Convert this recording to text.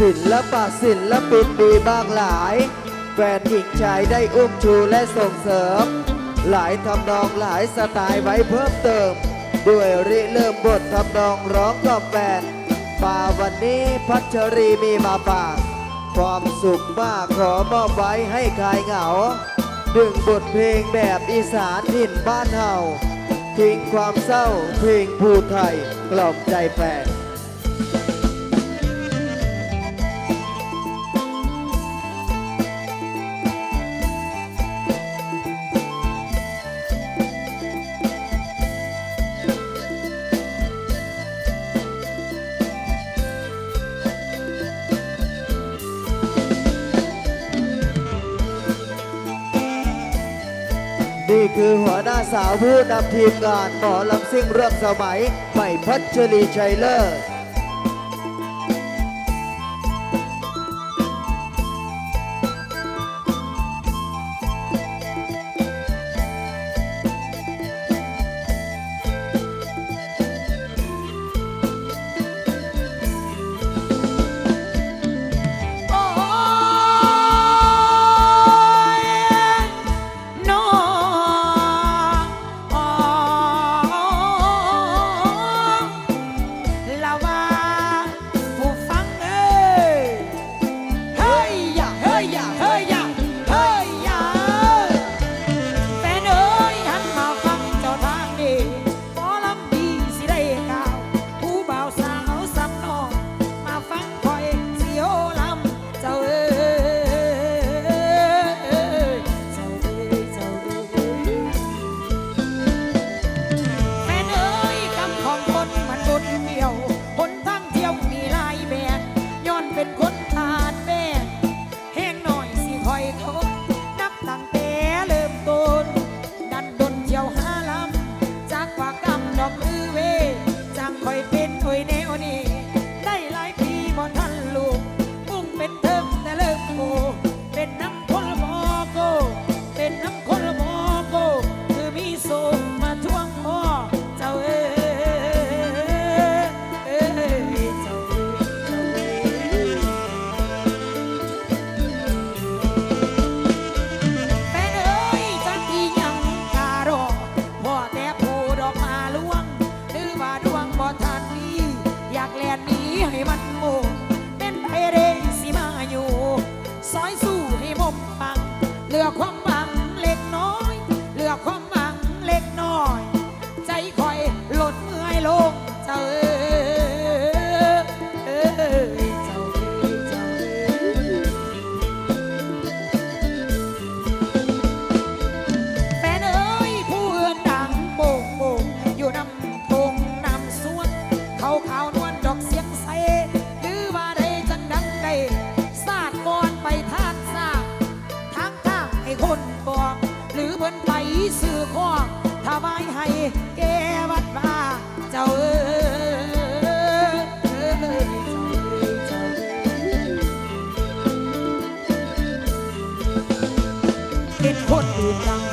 ศิลปะศิลปินดีบางหลาย แฟนหญิงชายได้อุ้มชูและส่งเสริม หลายทำนองหลายสไตล์ไว้เพิ่มเติม ด้วยริเริ่มบททำนองร้องกับแฟนป่าวันนี้พัชรีมีมาฝาก ความสุขมากขอมอบไว้ให้ใครเหงา ดึงบทเพลงแบบอีสานถิ่นบ้านเฮาทิ้งความเศร้าเพลงภูไทยกล่อมใจแฟน นี่คือหัวหน้าสาวผู้นำทีมงานหมอลำซิ่งเริ่มสมัยใหม่พัชรีชัยเลอร์ือความหวังเล็กน้อย เหลือความหวังเล็กน้อย ใจคอยหลดเมื่อยลงเจอ Bye.